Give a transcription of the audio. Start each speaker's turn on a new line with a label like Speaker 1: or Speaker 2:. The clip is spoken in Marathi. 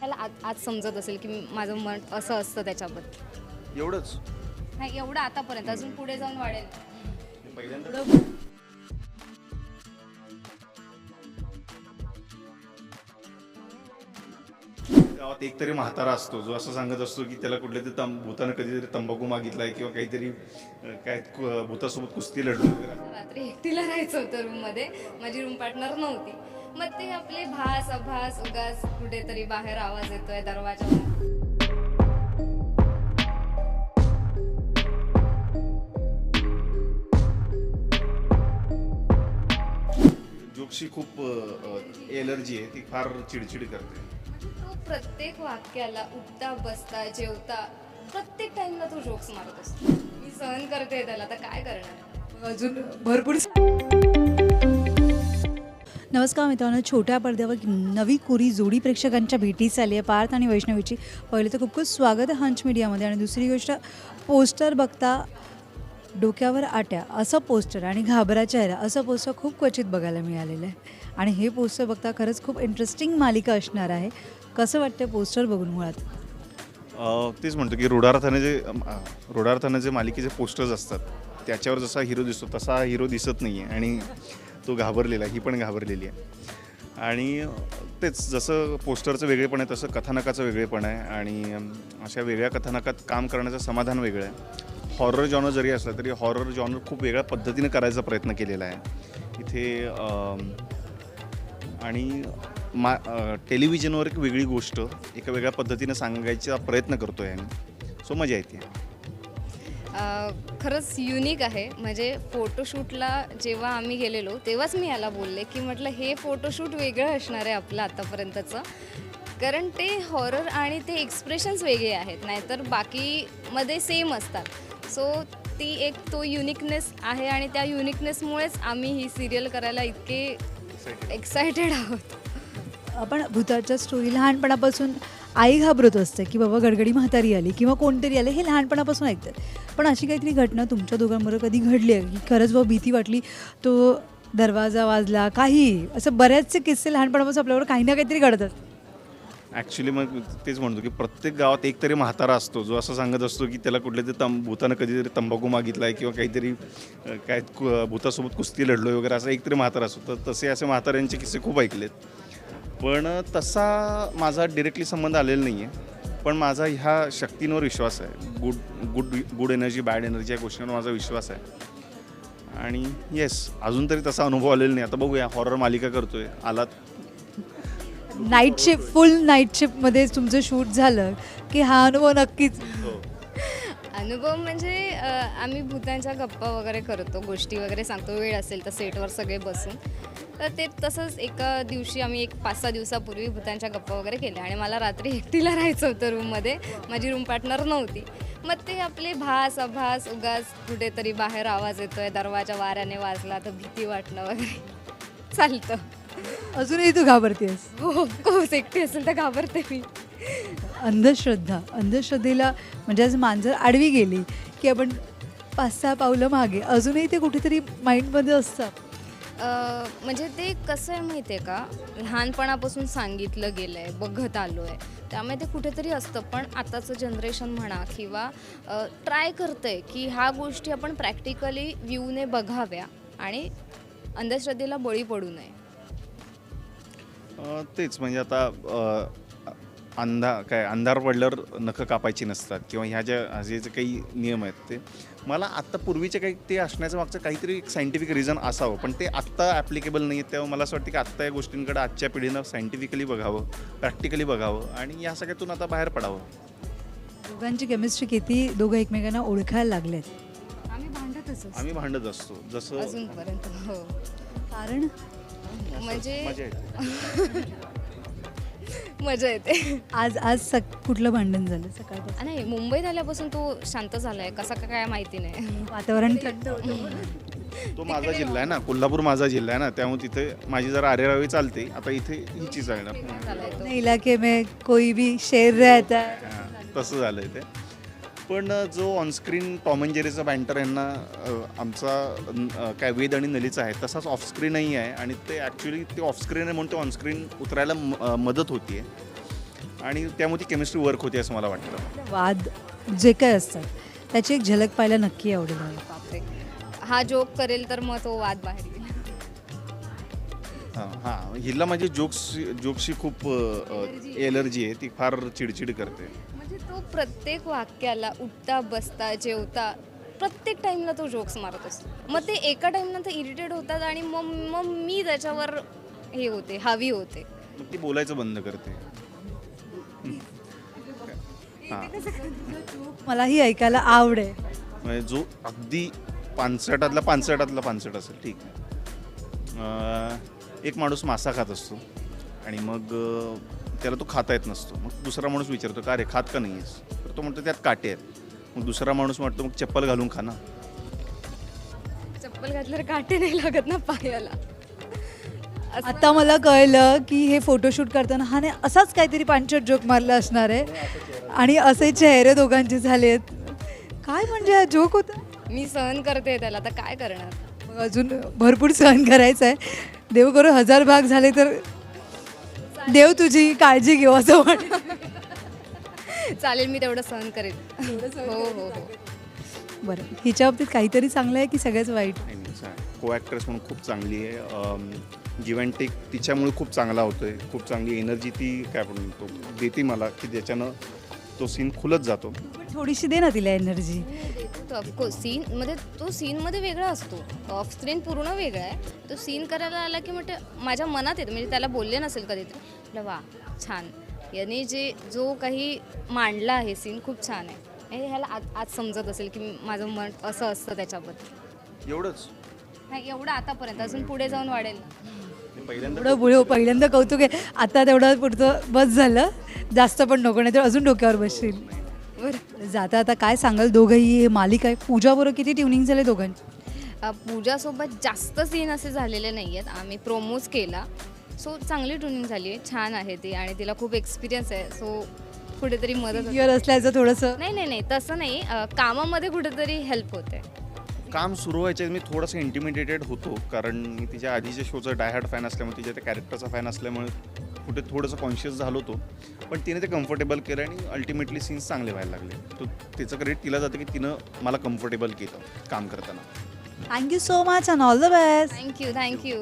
Speaker 1: त्याला आज आज समजत असेल की माझं मन असं असतं त्याच्याबद्दल
Speaker 2: एवढंच?
Speaker 1: नाही एवढं आतापर्यंत. अजून पुढे जाऊन वाढेल.
Speaker 2: पहिल्यांदा गावात एक तरी म्हातारा असतो जो असं सांगत असतो की त्याला कुठल्या तरी तंब भूतानं कधीतरी तंबाखू मागितलाय किंवा काहीतरी अं, काय कु- भूतासोबत कुस्ती लढलो वगैरे.
Speaker 1: रात्री एकटीला राहायचं होतं रूममध्ये. माझी रूम पार्टनर नव्हती. मग ते आपले भास अभास उगाच कुठेतरी बाहेर आवाज येतोय दरवाजा
Speaker 2: जोकशी खूप एलर्जी आहे. ती फार चिडचिड करते.
Speaker 1: प्रत्येक वाक्याला उठता बसता जेवता प्रत्येक टाइमला तो जोक्स मारत असतो. मी सहन करते त्याला तर काय करणार?
Speaker 3: अजून भरपूर नमस्कार मित्रांनो छोट्या पडद्यावर नवी कुरी जोडी प्रेक्षकांच्या भेटीस आली आहे. पार्थ आणि वैष्णवीची. पहिले तर खूप खूप स्वागत आहे हंच मीडियामध्ये. आणि दुसरी गोष्ट पोस्टर बघता डोक्यावर आट्या असं पोस्टर आणि घाबरा चेहरा असं पोस्टर खूप क्वचित बघायला मिळालेलं आहे. आणि हे पोस्टर बघता खरंच खूप इंटरेस्टिंग मालिका असणार आहे. कसं वाटतं पोस्टर बघून मुळात?
Speaker 2: तेच म्हणतो की रोडार्थाने जे अं, रोडार्थाने जे मालिकेचे पोस्टर्स असतात त्याच्यावर जसा हिरो दिसतो तसा हिरो दिसत नाही आहे आणि तो घाबरलेला ही पण घाबरलेली आहे. आणि तेच जसं पोस्टरचं वेगळेपण आहे तसं कथानकाचं वेगळेपण आहे. आणि अशा वेगळ्या कथानकात काम करण्याचं समाधान वेगळं आहे. हॉरर जॉनर जरी असला तरी हॉरर जॉनर खूप वेगळ्या पद्धतीने करायचा प्रयत्न केलेला आहे. इथे आणि मा टेलिव्हिजनवर एक वेगळी गोष्ट एका वेगळ्या पद्धतीने सांगायचा प्रयत्न करतो आहे आम्ही. सो मजा येते.
Speaker 1: खरंच युनिक आहे. म्हणजे फोटोशूटला जेव्हा आम्ही गेलेलो तेव्हाच मी याला बोलले की म्हटलं हे फोटोशूट वेगळं असणार आहे आपलं आतापर्यंतचं. कारण ते हॉरर आणि ते एक्सप्रेशन्स वेगळे आहेत. नाहीतर बाकीमध्ये सेम असतात. सो ती एक तो युनिकनेस आहे आणि त्या युनिकनेसमुळेच आम्ही ही सिरियल करायला इतके एक्सायटेड आहोत.
Speaker 3: आपण भूताच्या स्टोरी लहानपणापासून आई घाबरत असते की बाबा गडगडी म्हातारी आली किंवा कोणतरी आले हे लहानपणापासून ऐकतात. पण अशी काहीतरी घटना तुमच्या दोघांबरोबर कधी घडली आहे? की खरंच बाबा भीती वाटली तो दरवाजा वाजला काही? असं बऱ्याचसे किस्से लहानपणापासून आपल्यावर काही ना काहीतरी घडतात.
Speaker 2: ॲक्च्युली मग तेच म्हणतो की प्रत्येक गावात एक तरी म्हातारा असतो जो असं सांगत असतो की त्याला कुठल्या तरी तंब भूतानं कधीतरी तंबाखू मागितलाय किंवा काहीतरी काय कु- भूतासोबत कुस्ती लढलोय वगैरे असं एक तरी म्हातारा असतो. तर तसे असे म्हाताऱ्यांचे किस्से खूप ऐकलेत. पण तसा माझा डिरेक्टली संबंध आलेला नाही आहे पण माझा ह्या शक्तींवर विश्वास आहे. Good good good energy bad energy या गोष्टींवर माझा विश्वास आहे. आणि येस अजून तरी तसा अनुभव आलेला नाही. आता बघूया हॉरर मालिका करतोय. आलात.
Speaker 3: नाईट शिफ्ट फुल नाईट शिफ्टमध्ये तुमचं शूट झालं की हा अनुभव नक्कीच.
Speaker 1: अनुभव म्हणजे अ, आम्ही भूतांच्या गप्पा वगैरे करतो गोष्टी वगैरे सांगतो वेळ असेल तर सेटवर सगळे बसून. तर ते तसंच एका दिवशी आम्ही एक पाच सहा दिवसापूर्वी भूतांच्या गप्पा वगैरे केल्या आणि मला रात्री एकटीला राहायचं होतं रूममध्ये. माझी रूम पार्टनर नव्हती. मग ते आपले भास अभास उगाच कुठेतरी बाहेर आवाज येतोय दरवाजा वाऱ्याने वाजला तर भीती वाटणं वगैरे. चालतं.
Speaker 3: अजूनही तू घाबरतेस?
Speaker 1: हो कोस एकटी असेल तर घाबरते मी.
Speaker 3: अंधश्रद्धा. अंधश्रद्धेला म्हणजे आज मांजर आडवी गेली की आपण पाच सहा पावलं मागे. अजूनही ते कुठेतरी माइंडमध्ये असतात.
Speaker 1: अ, म्हणजे ते कसं आहे माहिती आहे का? लहानपणापासून सांगितलं गेलं आहे बघत आलो आहे त्यामुळे ते कुठेतरी असतं. पण आताचं जनरेशन म्हणा किंवा ट्राय करतंय की ह्या गोष्टी आपण प्रॅक्टिकली व्ह्यूने बघाव्या आणि अंधश्रद्धेला बळी पडू नये.
Speaker 2: तेच म्हणजे आता अंधा काय अंधार पडल्यावर नखं कापायची नसतात किंवा ह्या ज्या जे जे काही नियम आहेत ते. मला आत्ता पूर्वीचे काही ते असण्याचं मागचं काहीतरी एक सायंटिफिक रिझन असावं पण ते आत्ता ॲप्लिकेबल नाही आहेत तेव्हा मला असं वाटतं की आत्ता या गोष्टींकडे आजच्या पिढीनं सायंटिफिकली बघावं प्रॅक्टिकली बघावं आणि या सगळ्यातून आता बाहेर पडावं.
Speaker 3: दोघांची केमिस्ट्री किती दोघं एकमेकांना ओळखायला लागलेत.
Speaker 1: आम्ही भांडतच असतो.
Speaker 2: आम्ही भांडत असतो. जसं
Speaker 1: अजूनपर्यंत हो.
Speaker 3: कारण?
Speaker 1: म्हणजे
Speaker 2: मजा येते.
Speaker 3: आज आज सक कुठलं भांडण झालं सकाळपासून?
Speaker 1: नाही मुंबईत आल्यापासून तो शांत झालाय. कसा का काय माहिती नाही.
Speaker 3: वातावरण थंड होतं.
Speaker 2: तो माझा जिल्हा आहे ना कोल्हापूर माझा जिल्हा आहे ना त्यामुळे तिथे माझी जरा आरेरावी चालते. आता इथे हिची चालणार
Speaker 1: झालाय
Speaker 3: इलाके में कोई भी शेर रहता है.
Speaker 2: तसं झालं आहे ते. पण जो ऑनस्क्रीन टॉम अँड जेरीचा बँटर यांना आमचा काय वेद आणि नलीचा आहे तसाच ऑफस्क्रीनही आहे आणि ते ॲक्च्युली ते ऑफस्क्रीन आहे म्हणून ते ऑनस्क्रीन उतरायला मदत होती आहे आणि त्यामुळे ती केमिस्ट्री वर्क होते असं मला वाटतं.
Speaker 3: वाद जे काय असतात त्याची एक झलक पाहायला नक्की आवडेल मला.
Speaker 1: बापरे. हा जोक करेल तर मग तो वाद बाहेर येईल.
Speaker 2: हां हां. हिला माझी जोक्स जोक्सची खूप एलर्जी आहे. ती फार चिडचिड करते.
Speaker 1: तो प्रत्येक वाक्याला उठता बसता जेवता प्रत्येक टाईमला तो जोक्स मारत असतो. मग ते एका टाईमनंतर इरिटेट होतात आणि मग मग मी त्याच्यावर हे होते हवी होते.
Speaker 2: मग ती बोलायचं बंद करते. हां.
Speaker 3: मलाही ऐकायला आवडेल
Speaker 2: म्हणजे जो अगदी पानसटातला पानसटातला पानसट असेल ठीक आहे. अं, एक माणूस मासा खात असतो आणि मग अं, त्याला तो खाता येत नसतो. मग दुसरा माणूस विचारतो का रे खात का नाही आहेस तर तो म्हणतो त्यात काटे आहेत. मग दुसरा माणूस म्हणतो मग चप्पल घालून खा ना.
Speaker 1: चप्पल घातल्यावर काटे नाही लागत ना पायाला. असं-
Speaker 3: आता मला कळलं की हे फोटोशूट करताना हा ने असाच काहीतरी पांचट जोक मारला असणार आहे. आणि असे चेहरे दोघांचे झालेत. काय म्हणजे हा जोक होता?
Speaker 1: मी सहन करते त्याला आता काय करणार?
Speaker 3: मग अजून भरपूर सहन करायचं आहे देव करो हजार भाग झाले तर देव तुझी काळजी घेऊ असं वाटतं
Speaker 1: चालेल मी तेवढं सहन करेन. हो हो हो.
Speaker 3: बरं हिच्या बाबतीत काहीतरी चांगलं आहे की सगळ्याच वाईट?
Speaker 2: को ॲक्ट्रेस म्हणून खूप चांगली आहे. जिवॅन्टिक तिच्यामुळे खूप चांगला होतोय. खूप चांगली एनर्जी ती काय म्हणतो देते मला की ज्याच्यानं तो सीन खुलत जातो.
Speaker 3: थोडीशी दे ना तिला एनर्जी
Speaker 1: ऑफकोर्स सीन मध्ये तो सीनमध्ये वेगळा असतो. ऑफ स्क्रीन पूर्ण वेगळा आहे. तो सीन करायला आला की म्हणजे माझ्या मनात येतं. म्हणजे त्याला बोलले नसेल कधीतरी म्हटलं वा छान. याने जे जो काही मांडला आहे सीन खूप छान आहे. हे ह्याला आज आज समजत असेल की माझं मन असं असतं त्याच्याबद्दल.
Speaker 2: एवढंच?
Speaker 1: नाही एवढं आतापर्यंत. अजून पुढे जाऊन वाढेल.
Speaker 2: मी पहिल्यांदा
Speaker 3: एवढं पहिल्यांदा कौतुक आहे. आता तेवढं पुढचं बस झालं. जास्त पण नको नाही तर अजून डोक्यावर बसशील.
Speaker 1: बरं.
Speaker 3: जाता आता काय सांगाल? दोघंही हे मालिका आहे. पूजाबरोबर किती ट्युनिंग झाले दोघांची?
Speaker 1: अ, पूजासोबत जास्त सीन असे झालेले नाही आहेत आम्ही प्रोमोज केला. सो चांगली ट्युनिंग झाली आहे. छान आहे ती आणि तिला खूप एक्सपिरियन्स आहे. सो कुठेतरी मदत.
Speaker 3: क्लिअर असल्याचं थोडंसं
Speaker 1: नाही नाही नाही. तसं नाही. अ, कामामध्ये कुठेतरी हेल्प होते.
Speaker 2: काम सुरू व्हायच्या आधी मी थोडंसं इंटिमिडेटेड होतो. कारण मी तिच्या आधीच्या शोचा डायहार्ड फॅन असल्यामुळे तिच्या त्या कॅरेक्टरचा फॅन असल्यामुळे कुठे थोडंसं कॉन्शियस झालो होतो. पण तिने ते कम्फर्टेबल केलं आणि अल्टिमेटली सीन्स चांगले व्हायला लागले. तो तिचं क्रेडिट तिला जातं की तिनं मला कम्फर्टेबल केलं काम करताना.
Speaker 3: Thank you so much and all the best
Speaker 1: thank you thank you